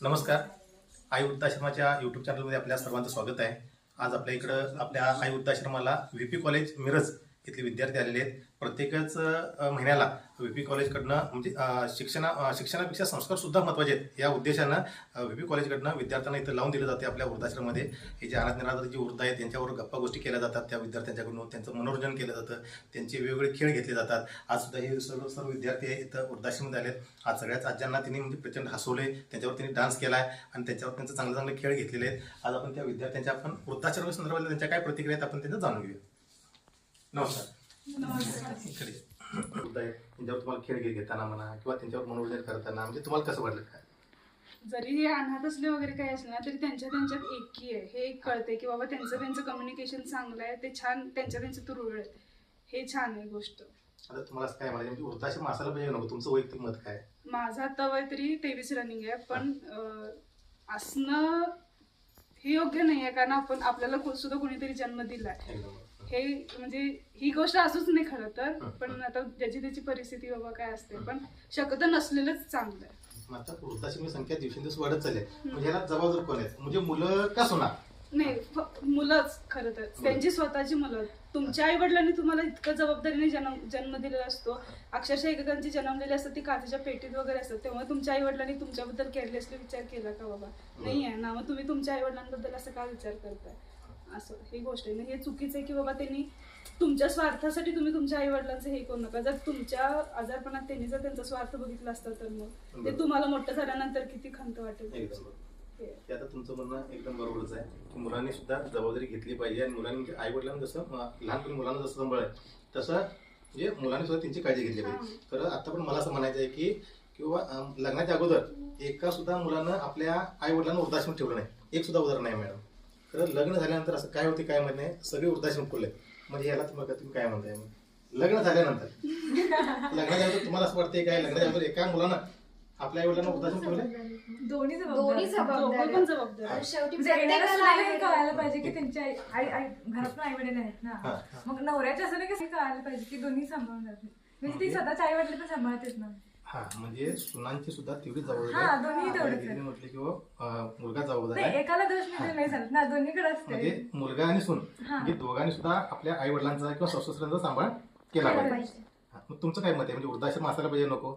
नमस्कार. आई वृद्धाश्रमाच्या यूट्यूब चॅनलमध्ये आपल्या सर्वांचं स्वागत आहे. आज आपल्या इकडं आपल्या आई वृद्धाश्रमाला व्ही पी कॉलेज मिरज इथले विद्यार्थी आलेले आहेत. प्रत्येकच महिन्याला व्ही पी कॉलेजकडनं म्हणजे शिक्षणा शिक्षणापेक्षा संस्कार सुद्धा महत्त्वाचे आहेत. या उद्देशानं व्ही पी कॉलेजकडनं विद्यार्थ्यांना इथं लावून दिलं जाते आपल्या वृद्धाश्रममध्ये. हे जे अनाथ निराधार जे वृद्ध आहेत त्यांच्यावर गप्पा गोष्टी केल्या जातात. त्या विद्यार्थ्यांच्याकडून त्यांचं मनोरंजन केलं जातं. त्यांचे वेगवेगळे खेळ घेतले जातात. आज सुद्धा हे सर्व सर्व विद्यार्थी इथं वृद्धाश्रममध्ये आहेत आज सगळ्याच आज्यांना त्यांनी म्हणजे प्रचंड हसवले त्यांच्यावर त्यांनी डान्स केला आहे आणि त्यांच्यावर त्यांचे चांगले चांगले खेळ घेतलेले आहेत. आज आपण त्या विद्यार्थ्यांच्या आपण वृद्धाश्रम संदर्भात त्यांच्या काय प्रतिक्रिया आहेत आपण त्यांना जाणून घेऊया. नमस्कार. त्यांच्यावर तुम्हाला खेळ घेताना म्हणा किंवा त्यांच्यावर मनोरंजन करताना म्हणजे तुम्हाला कसं वाटलं काय जरी हे अनाथ असले वगैरे काही असले ना तरी त्यांच्या त्यांच्यात एकी आहे. हे एक कळते की बाबा त्यांचं त्यांचं कम्युनिकेशन चांगलं आहे ते छान त्यांच्या त्यांच्या तुरळ आहेत हे छान आहे गोष्ट. आता तुम्हाला असं काय म्हणायचं? म्हणजे वृद्धाश्रम असायला पाहिजे नको. तुमचं वैयक्तिक मत काय? माझं आता वय तरी तेवीस रनिंग आहे पण अं, असणं हे योग्य नाही आहे कारण आपण आपल्याला को- सुद्धा कोणीतरी जन्म दिलाय. एकदम हे म्हणजे ही गोष्ट असूच नाही खरं तर पण आता ज्याची त्याची परिस्थिती बाबा काय असते पण शक्यतो नसलेलंच चांगलं आहे. संख्या दिवसेंदिवस वाढत चालली आहे. म्हणजे ह्याला जबाबदार कोण आहेत? म्हणजे मुलं का सोना नाही फ- मुलंच खरं तर. त्यांची स्वतःची मुलं. तुमच्या आई वडिलांनी तुम्हाला इतकं जबाबदारीने जन्म जन्म दिलेला असतो. अक्षरशः एकेकांची जन्मलेली असतात ती काचेच्या पेटीत वगैरे असतात. तेव्हा तुमच्या आई वडिलांनी तुमच्याबद्दल केअरलेसली विचार केला का बाबा? नाही आहे ना मग तुम्ही तुमच्या आई वडिलांबद्दल असं का विचार करताय? असं ही गोष्ट आहे. ना हे चुकीचं आहे की बाबा त्यांनी तुमच्या स्वार्थासाठी तुम्ही तुमच्या आई वडिलांचं हे करू नका. जर तुमच्या आजारपणात त्यांनी जर त्यांचा स्वार्थ बघितला असता तर मग ते तुम्हाला मोठं झाल्यानंतर किती खंत वाटेल. ते आता तुमचं म्हणणं एकदम बरोबरच आहे. की मुलांनी सुद्धा जबाबदारी घेतली पाहिजे आणि मुलांनी म्हणजे आई वडिलांना जसं लहानपणी मुलांना जसं सांभाळ आहे तसं म्हणजे मुलांनी सुद्धा त्यांची काळजी घेतली पाहिजे. तर आता पण मला असं म्हणायचं आहे की किंवा लग्नाच्या अगोदर एका सुद्धा मुलानं आपल्या आई वडिलांना वृद्धाश्रम ठेवलं नाही. एक सुद्धा उदाहरण नाही मॅडम. तर लग्न झाल्यानंतर असं काय होते काय म्हणणे सगळे वृद्धाश्रम खुले म्हणजे याला तुम्हाला तुम्ही काय म्हणताय? मग? लग्न झाल्यानंतर. लग्नाच्या अगोदर तुम्हाला असं वाटतंय काय? लग्नाच्या अगोदर एका मुलानं आपल्या आई वडिलांना वृद्धाश्रम ठेवलंय दोन्ही दोन्ही जबाबदार जबाबदार दोघं पण जबाबदार आहे. शेवटी म्हणजे प्रत्येकाला हे कळायला पाहिजे की त्यांच्या आई आई आई घरात पण आई वडील आहेत हा, ना. हा. मग नवऱ्याच्या असं नाही की कळायला पाहिजे की दोन्ही सांभाळून जाते म्हणजे ती स्वतःच्या आई वडील पण सांभाळतेच ना. हा म्हणजे सुनांची सुद्धा तेवढी हा, जबाबदारी दोन्ही आपल्या तेवढेच दीदीने आहे. म्हटले की अं, मुलगा जबाबदार नाही आहे. एकाला दोष नाही नाही चालत. ना दोन्हीकडे म्हणजे असते मुलगा आणि सून. हा. म्हणजे दोघांनी सुद्धा आपल्या आई वडिलांचा किंवा सासूसाऱ्यांचा सांभाळ केला केला पाहिजे. पाहिजे. हा, मग तुमचं काय मत आहे? म्हणजे वृद्धाश्रम असायला पाहिजे नको?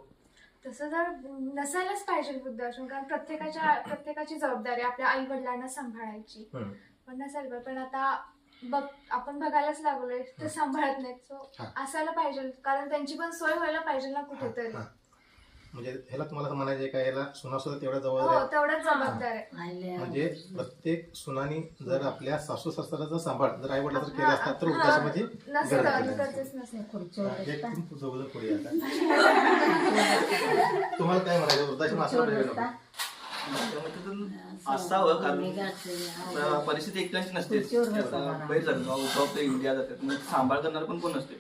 तसं जर नसायलाच पाहिजे वृद्धाश्रम कारण प्रत्येकाच्या प्रत्येकाची जबाबदारी आपल्या आई वडिलांना सांभाळायची. हम्म. पण नसायला पाहिजे पण आता बघ आपण बघायलाच लागलोय ते सांभाळत नाहीत. सो हा. असायला पाहिजे. कारण त्यांची पण सोय व्हायला पाहिजे ना कुठेतरी. हा. म्हणजे ह्याला तुम्हाला असं म्हणायचं आहे का याला सुना सुद्धा तेवढ्या जबाबदार हो आहे? तेवढंच जबाबदार आहे. म्हणजे प्रत्येक सुनानी जर आपल्या सासू सासऱ्याचा सांभाळ जर आई वडिलांचा केला हा, असता तर गरज बोलत पुढे आता. तुम्हाला काय म्हणायचं? वृद्धाश्रम असायला असावं कारण परिस्थिती एकट्याची नसते. बाहेर जातात. इंडिया जातात. मग सांभाळ करणार पण कोण नसते.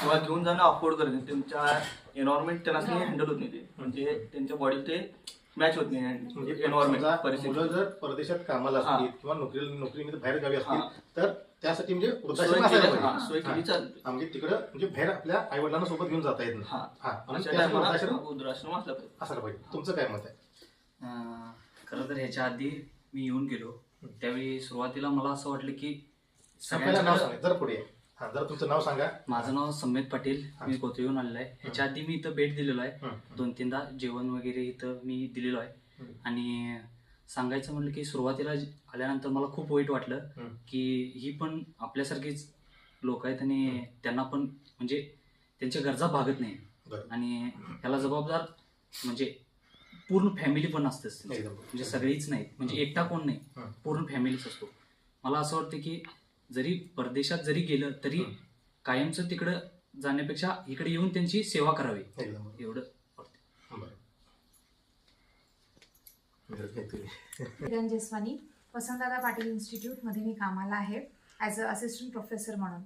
किंवा घेऊन जाणं अफोर्ड करत नाही त्यांच्या एन्व्हायरमेंट त्यांना हँडल होत नाही ते. म्हणजे त्यांच्या बॉडी ते मॅच होत नाही. म्हणजे एन्व्हायरमेंट समजा परिस्थिती. मुलं जर परदेशात कामाला. असतील किंवा नोकरी नोकरीमध्ये बाहेर गावी. असतील तर त्यासाठी म्हणजे सोय वृद्धाश्रम असायला केली- हा, पाहिजे सोय केली हा. चालते. हा, म्हणजे तिकडं म्हणजे बाहेर आपल्या आई वडिलांना सोबत घेऊन जाता येत नाही. हा. हा म्हणून अशा त्यासाठी टायमाला वृद्धाश्रम असला पाहिजे. असायला पाहिजे. तुमचं काय मत आहे? खरं तर ह्याच्या आधी मी येऊन गेलो. त्यावेळी सुरुवातीला मला असं वाटलं की पहिलं नाव सगळ्यांच्याकडे सांगा. जरा पुढे. या. हा जरा तुमचं नाव सांगा. माझं नाव सम्मेत पाटील. मी कोथळीहून आलेलो आहे ह्याच्या आधी मी इथं भेट दिलेलो आहे. दोन तीनदा जेवण वगैरे इथं मी दिलेलो आहे. आणि सांगायचं म्हणलं की सुरुवातीला आल्यानंतर मला खूप वाईट वाटलं. की ही पण आपल्यासारखीच लोक आहेत आणि त्यांना पण म्हणजे त्यांच्या गरजा भागत नाही. आणि त्याला जबाबदार म्हणजे पूर्ण फॅमिली पण असते एकदम. म्हणजे सगळीच नाहीत म्हणजे एकटा कोण नाही हं. पूर्ण फॅमिलीच असतो मला असं वाटतं की जरी परदेशात जरी गेलं तरी हं. कायमचं तिकडं जाण्यापेक्षा इकडे येऊन त्यांची सेवा करावी बरोबर. एवढं? किरण जेसवानी वसंतदादा पाटील इन्स्टिट्यूटमध्ये मी कामाला आहे ॲज अ असिस्टंट प्रोफेसर म्हणून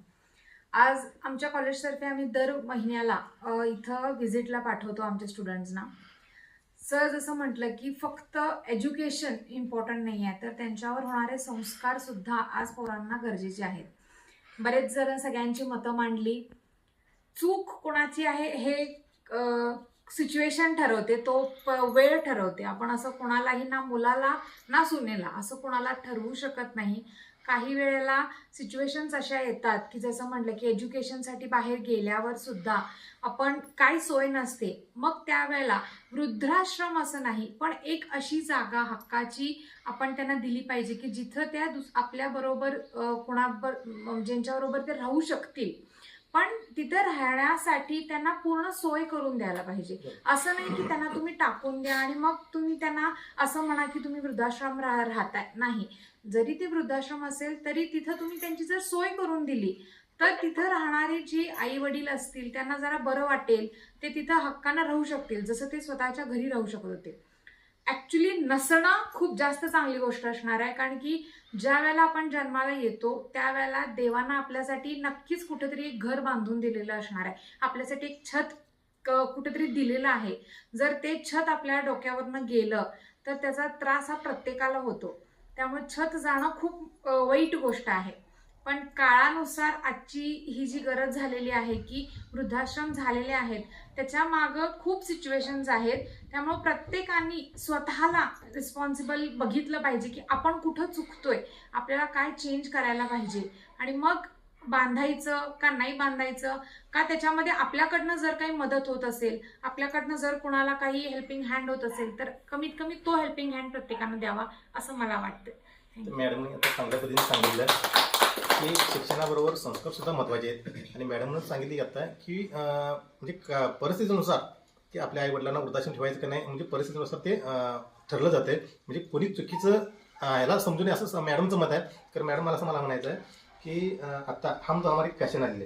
आज आमच्या कॉलेजतर्फे आम्ही दर महिन्याला इथं व्हिजिटला पाठवतो आमच्या स्टुडंट्सना सर जसं म्हटलं की फक्त एज्युकेशन इम्पॉर्टंट नाही आहे तर त्यांच्यावर होणारे संस्कार सुद्धा आज पोरांना गरजेचे आहेत. बरेच जण सगळ्यांची मतं मांडली. चूक कोणाची आहे हे सिच्युएशन ठरवते तो वेळ ठरवते. आपण असं कोणालाही ना मुलाला ना सुनेला असं कोणाला ठरवू शकत नाही. काही वेळेला सिच्युएशन्स अशा येतात की जसं म्हटलं की एज्युकेशनसाठी बाहेर गेल्यावर सुद्धा आपण काही सोय नसते. मग त्यावेळेला वृद्धाश्रम असं नाही पण एक अशी जागा हक्काची आपण त्यांना दिली पाहिजे की जिथं त्या दुस आपल्याबरोबर अ, कोणाबर ज्यांच्याबरोबर ते राहू शकतील. पण तिथं राहण्यासाठी त्यांना पूर्ण सोय करून द्यायला पाहिजे. असं नाही की त्यांना तुम्ही टाकून द्या आणि मग तुम्ही त्यांना असं म्हणा की तुम्ही वृद्धाश्रम राह राहताय. नाही. जरी ते वृद्धाश्रम असेल तरी तिथं तुम्ही त्यांची जर सोय करून दिली तर तिथं राहणारे जी आई वडील असतील त्यांना जरा बरं वाटेल. ते तिथं हक्कानं राहू शकतील जसं ते स्वतःच्या घरी राहू शकत होते. ॲक्च्युली नसणं खूप जास्त चांगली गोष्ट असणार आहे. कारण की ज्या वेळेला आपण जन्माला येतो त्यावेळेला देवानं आपल्यासाठी नक्कीच कुठेतरी एक घर बांधून दिलेलं असणार आहे. आपल्यासाठी एक छत कुठेतरी दिलेलं आहे. जर ते छत आपल्या डोक्यावरनं गेलं तर त्याचा त्रास हा प्रत्येकाला होतो. त्यामुळे छत जाणं खूप वाईट गोष्ट आहे. पण काळानुसार आजची ही जी गरज झालेली आहे की वृद्धाश्रम झालेले आहेत त्याच्या मागं खूप सिच्युएशन्स आहेत. त्यामुळे प्रत्येकाने स्वतःला रिस्पॉन्सिबल बघितलं पाहिजे की आपण कुठं चुकतोय आपल्याला काय चेंज करायला पाहिजे. आणि मग बांधायचं का नाही बांधायचं का त्याच्यामध्ये आपल्याकडनं जर काही मदत होत असेल आपल्याकडनं जर कुणाला काही हेल्पिंग हँड होत असेल तर कमीत कमी तो हेल्पिंग हँड प्रत्येकानं द्यावा असं मला वाटतं तर मॅडमने आता चांगल्या पद्धतीने सांगितलं की शिक्षणाबरोबर संस्कार सुद्धा महत्त्वाचे आहेत. आणि मॅडमनं सांगितली आता की म्हणजे क- परिस्थितीनुसार की आपल्या आई वडिलांना वृद्धाश्रम ठेवायचं का नाही म्हणजे परिस्थितीनुसार ते ठरलं जाते म्हणजे कोणी चुकीचं याला समजून नये असं मॅडमचं मत आहे. तर मॅडम मला असं मला म्हणायचं आहे की अं, आता हम तो हमारी फॅशन आलेली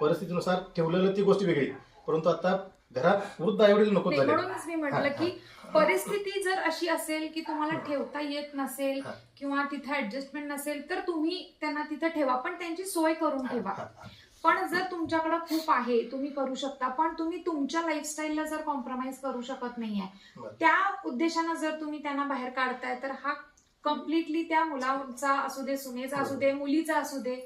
परिस्थितीनुसार ठेवलेलं ती गोष्ट वेगळी. परंतु आता घरात वृद्ध आई वडील नको झाले म्हणूनच मी म्हटलं की परिस्थिती जर अशी असेल की तुम्हाला ठेवता येत नसेल. किंवा तिथे ऍडजस्टमेंट नसेल तर तुम्ही त्यांना तिथे ठेवा पण त्यांची सोय करून ठेवा. पण जर तुमच्याकडे खूप आहे तुम्ही करू शकता पण तुम्ही तुमच्या लाईफस्टाईलला जर कॉम्प्रोमाइज करू शकत नाहीये. त्या उद्देशानं जर तुम्ही त्यांना बाहेर काढताय तर हा कम्प्लिटली त्या मुलाचा असू दे सुनेचा असू दे मुलीचा असू दे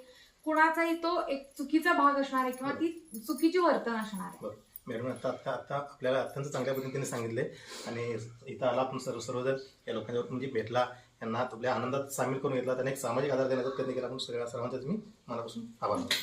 कुणाचाही तो एक चुकीचा भाग असणार आहे किंवा ती चुकीची वर्तन असणार आहे. मॅडम आता आता आता आपल्याला अत्यंत चांगल्या पद्धतीने सांगितले आणि इथं आला आपण सर्व सर्वजण. या लोकांच्यावर म्हणजे भेटला. यांना आपल्या आनंदात सामील करून घेतला. त्यांना एक सामाजिक आधार देण्याचा प्रयत्न केला. आपण सगळ्या सर्वांचा तुम्ही मनापासून आभार मानतो.